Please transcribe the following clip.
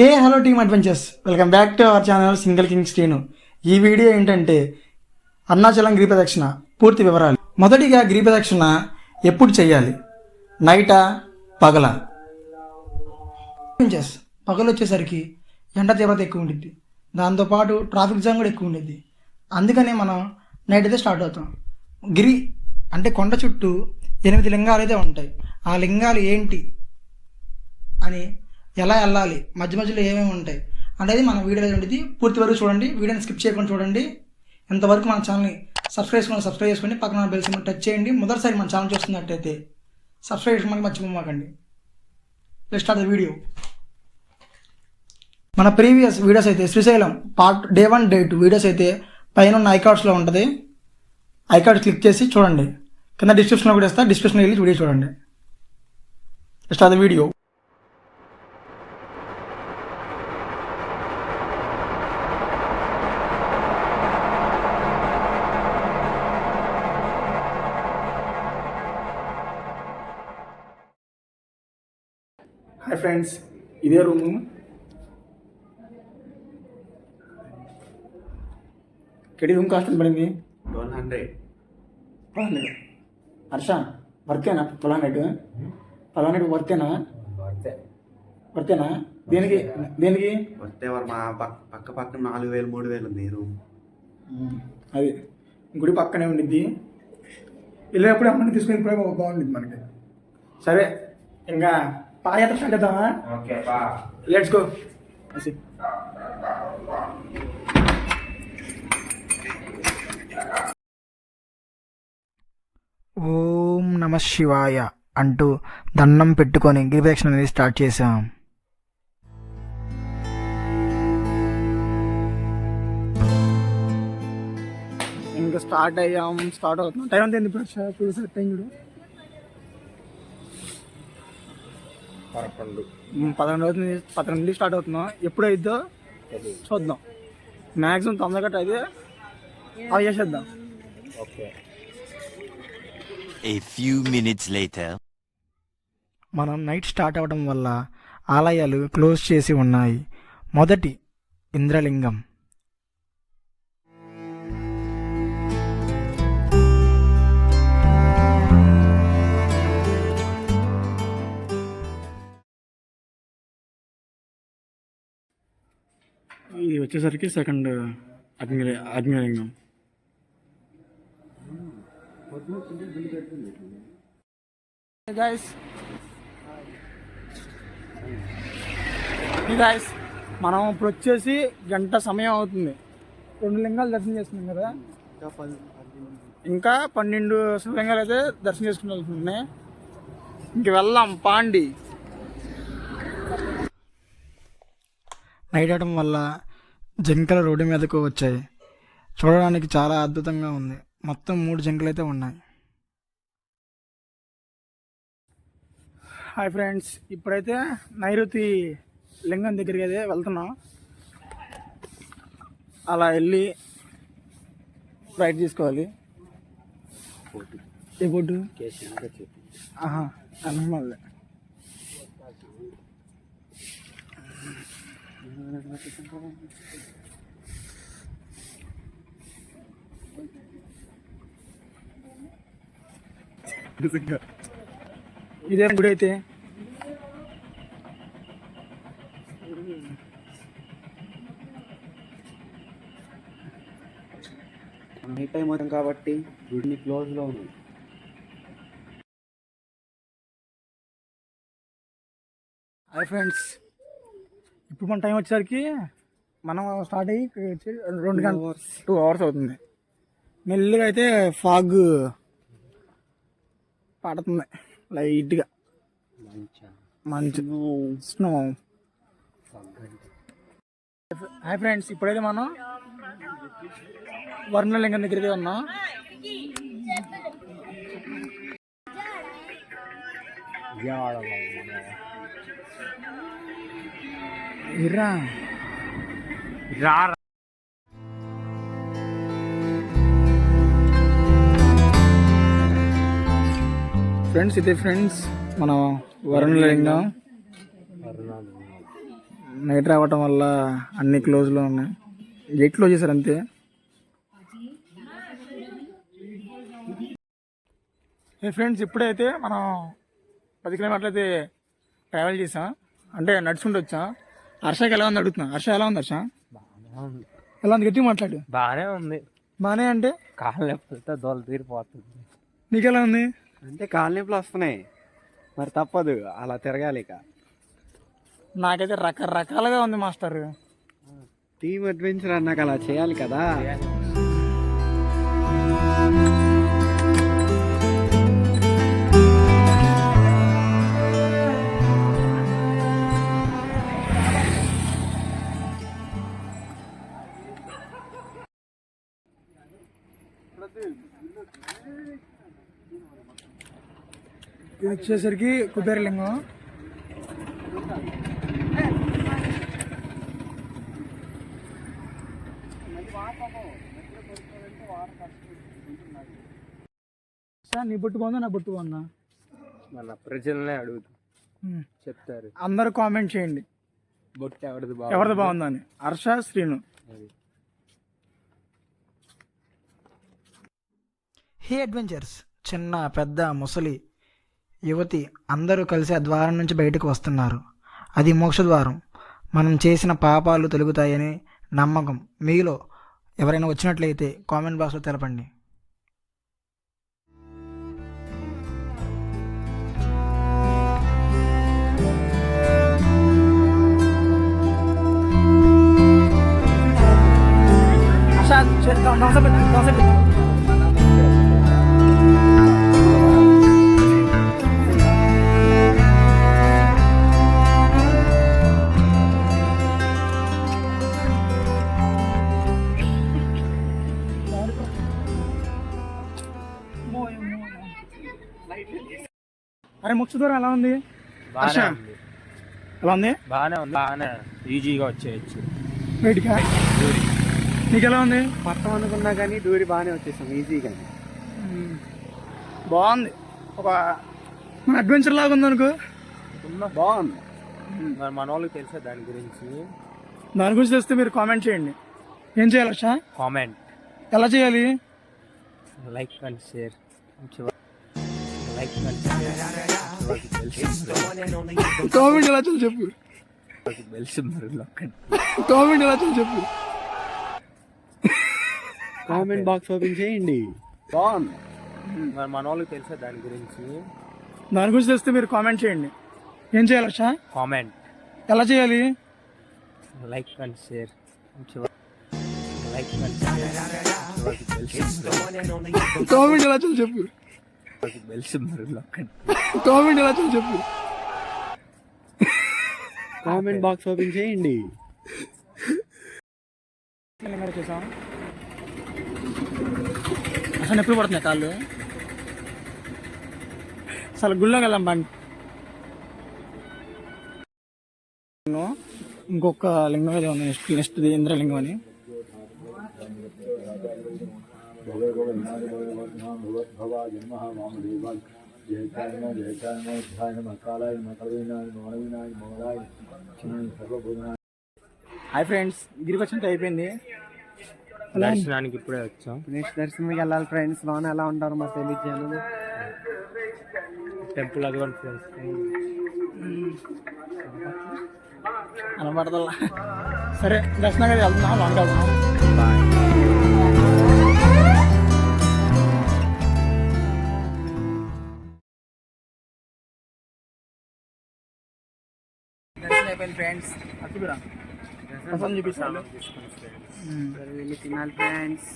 Hey hello team adventures welcome back to our channel single king Srinu ఈ video ఏంటంటే అరుణాచలం గిరి ప్రదక్షిణ పూర్తి వివరాలు. మొదటిగా గిరి ప్రదక్షిణ ఎప్పుడు చేయాలి? నైటా పగల? అడ్వెంచర్స్ పగలు వచ్చేసరికి ఎండ తీవ్రత ఎక్కువ ఉంటుంది దాంతోపాటు ట్రాఫిక్ జామ్ కూడా ఎక్కువ ఉండేది అందుకనే మనం నైట్ అయితే స్టార్ట్ అవుతాం. గిరి అంటే కొండ చుట్టూ ఎనిమిది లింగాలు అయితే ఉంటాయి. ఆ లింగాలు ఏంటి? అని ఎలా వెళ్ళాలి? మధ్య మధ్యలో ఏమేమి ఉంటాయి? అనేది మన వీడియో ఉంటుంది పూర్తి వరకు చూడండి. వీడియోని స్కిప్ చేయకుండా చూడండి. ఇంతవరకు మన ఛానల్ని సబ్స్క్రైబ్ చేసుకొని సబ్స్క్రైబ్ చేసుకోండి పక్కన బెల్ సింబల్ టచ్ చేయండి. మొదటిసారి మన ఛానల్ చూస్తున్నట్టయితే సబ్స్క్రైబ్ చేసుకోమని మర్చిపోమాకండి. లెట్ స్టార్ట్ ద వీడియో మన ప్రీవియస్ వీడియోస్ అయితే Srisailam part day one day two videos అయితే పైన ఉన్న ఐకార్డ్స్లో ఉంటుంది. ఐకార్డ్ క్లిక్ చేసి చూడండి. కింద డిస్క్రిప్షన్లో కూడా ఇస్తా. డిస్క్రిప్షన్లో వెళ్ళి వీడియో చూడండి. స్టార్ట్ ద వీడియో ఫ్రెండ్స్ ఇదే రూము ఇక్కడ రూమ్ కాస్ట్ పడింది? Twelve hundred. పర్వాలేదు హర్ష వర్తేనా పలానెట్ పలానెట్ వర్తేనా వర్తేనా దేనికి? దేనికి? వస్తే వారు మా పక్క పక్క పక్కన నాలుగు వేలు మూడు వేలు ఉంది రూమ్ అది గుడి పక్కనే ఉండిద్ది. వెళ్ళేటప్పుడు అమ్మని తీసుకుని బాగుండిద్ది మనకి. సరే ఇంకా పాదయాత్ర స్టార్ట్ చేద్దామా? లెట్స్ గో ఓం నమ శివాయ అంటూ దండం పెట్టుకొని గిరిప్రదక్షిణ అనేది స్టార్ట్ చేసాం ఇంకా స్టార్ట్ అయ్యాం. స్టార్ట్ అవుతున్నాం. టైం అంతా ఎందుకు చూసారు టైం పదకొండు. పదకొండు అవుతుంది పదకొండు నుండి స్టార్ట్ అవుతున్నాం. ఎప్పుడు అయిద్దో చూద్దాం. మ్యాక్సిమం తొందరగా అయితే అవి చేసేద్దాం. Okay. A few minutes later. మనం నైట్ స్టార్ట్ అవ్వడం వల్ల ఆలయాలు క్లోజ్ చేసి ఉన్నాయి. మొదటి ఇంద్రలింగం. వచ్చేసరికి సెకండ్ అగ్ని అగ్నిలింగం గాయస్ గాయస్ మనం ఇప్పుడు వచ్చేసి గంట సమయం అవుతుంది. రెండు లింగాలు దర్శనం చేసుకున్నాం కదా? ఇంకా పన్నెండు శివలింగాలు అయితే దర్శనం చేసుకుని వెళ్తున్నాయి ఇంక వెళ్దాం పాండి. నైట్ అవడం వల్ల జింకలు రోడ్డు మీదకు వచ్చాయి. చూడడానికి చాలా అద్భుతంగా ఉంది. మొత్తం మూడు జింకలు అయితే ఉన్నాయి. హాయ్ ఫ్రెండ్స్ ఇప్పుడైతే నైరుతి లింగం దగ్గరికి అయితే వెళ్తున్నాం. అలా వెళ్ళి రైట్ తీసుకోవాలి. ఏ బోర్డు ఆహా అనుమల్లే ఇదే గుడి అయితే. నైట్ టైం అవుతాం కాబట్టి గుడిని క్లోజ్లో ఉంది. Hi friends. ఇప్పుడు మన టైం వచ్చేసరికి మనం స్టార్ట్ అయ్యి రెండు గంటల టూ అవర్స్ అవుతుంది. మెల్లిగా అయితే ఫాగ్ పడుతుంది. లైట్గా. మంచి? స్నో హాయ్ ఫ్రెండ్స్ ఇప్పుడైతే మనం వర్ణలింగం దగ్గరికి ఉన్నాం. ఫ్రెండ్స్ ఇదే ఫ్రెండ్స్ మన వరుణలింగం నైట్ రావటం వల్ల అన్ని క్లోజ్లో ఉన్నాయి. గేట్ క్లోజ్ చేశారు అంతే. ఫ్రెండ్స్ ఇప్పుడైతే మనం పది కిలోమీటర్లు అయితే ట్రావెల్ చేసాం అంటే నడుచుకుంటూ వచ్చాం. హర్షకి ఎలా ఉంది అడుగుతున్నా. హర్ష ఎలా ఉంది హర్ష? ఎలా ఉంది? గట్టిగా మాట్లాడు. బాగానే ఉంది. బానే అంటే? కాళ్ళు లేకపోతే దోల తీరిపోతుంది. నీకు ఎలా ఉంది? అంటే కాళ్ళ నొప్పులు వస్తున్నాయి. మరి తప్పదు. అలా తిరగాలి ఇక. నాకైతే రకరకాలుగా ఉంది మాస్టర్. టీమ్ అడ్వెంచర్ అన్నాక అలా చేయాలి కదా. ఇది వచ్చేసరికి కుబేరలింగం. సార్ నీ బొట్టు బాగుందా నా బొట్టు బాగుందా? మన ప్రజలనే అడుగుతూ. చెప్తారు. అందరూ కామెంట్ చేయండి. బొట్టు ఎవరిది ఎవరిది బాగుందా? అని హర్ష శ్రీను. హే అడ్వెంచర్స్ చిన్న పెద్ద ముసలి యువతి అందరూ కలిసి ఆ ద్వారం నుంచి బయటకు వస్తున్నారు. అది మోక్షద్వారం మనం చేసిన పాపాలు తొలుగుతాయని నమ్మకం. మీలో ఎవరైనా వచ్చినట్లయితే కామెంట్ బాక్స్లో తెలపండి. అరే మోక్ష ద్వారం ఎలా ఉంది? బాగానే ఉంది. ఎలా ఉంది? బాగానే ఉంది. బాగానే ఈజీగా వచ్చేయచ్చు. బయటికా నీకు ఎలా ఉంది? పట్టం అనుకున్నా కానీ దూరి బాగానే వచ్చేసాం ఈజీగా బాగుంది. ఒక అడ్వెంచర్ లాగా ఉంది అనుకో. బాగుంది. మరి మన వాళ్ళకి తెలిసే దాని గురించి? దాని గురించి తెలిస్తే మీరు కామెంట్ చేయండి. ఏం చేయాలి కామెంట్. ఎలా చేయాలి? Like and share. కామెంట్ ఎలా చేయాలి చెప్పు. కామెంట్ ఎలా చేయాలి చెప్పు. కామెంట్ బాక్స్ ఓపెన్ చేయండి. బాగుంది. మరి మన వాళ్ళకి తెలిసే దాని గురించి? దాని గురించి తెలిస్తే మీరు కామెంట్ చేయండి. ఏం చేయాలి హర్ష కామెంట్. ఎలా చేయాలి? Like and share. Like and share. Comment ఎలా చేయాలి చెప్పు. కామెంట్ ఎలా చెప్పు. కామెంట్ బాక్స్ ఓపెన్ చేయండి. అసలు ఎప్పుడు పడుతున్నాయి కాళ్ళు. అసలు గుళ్ళోకి వెళ్దాం బండి. ఇంకొక లింగం ఏదో ఉంది నెక్స్ట్ నెక్స్ట్ ఇంద్రలింగం అని. హాయ్ ఫ్రెండ్స్ గిరికి వచ్చినట్టు అయిపోయింది. దర్శనానికి ఇప్పుడే వచ్చాం. నెక్స్ట్ దర్శనంకి వెళ్ళాలి ఫ్రెండ్స్ లోన ఎలా ఉంటారు మాకు తెలియజేయను టెంపుల్ అదిగోండి ఫ్రెండ్స్. అనబడదల్లా సరే దర్శనానికి అయితే వెళ్తున్నాం లాంగ్ వెళ్తున్నాం బాయ్. దర్శనం అయిపోయింది ఫ్రెండ్స్ ప్రసాదం చూపిస్తాను వెళ్ళి తినాలి ఫ్రెండ్స్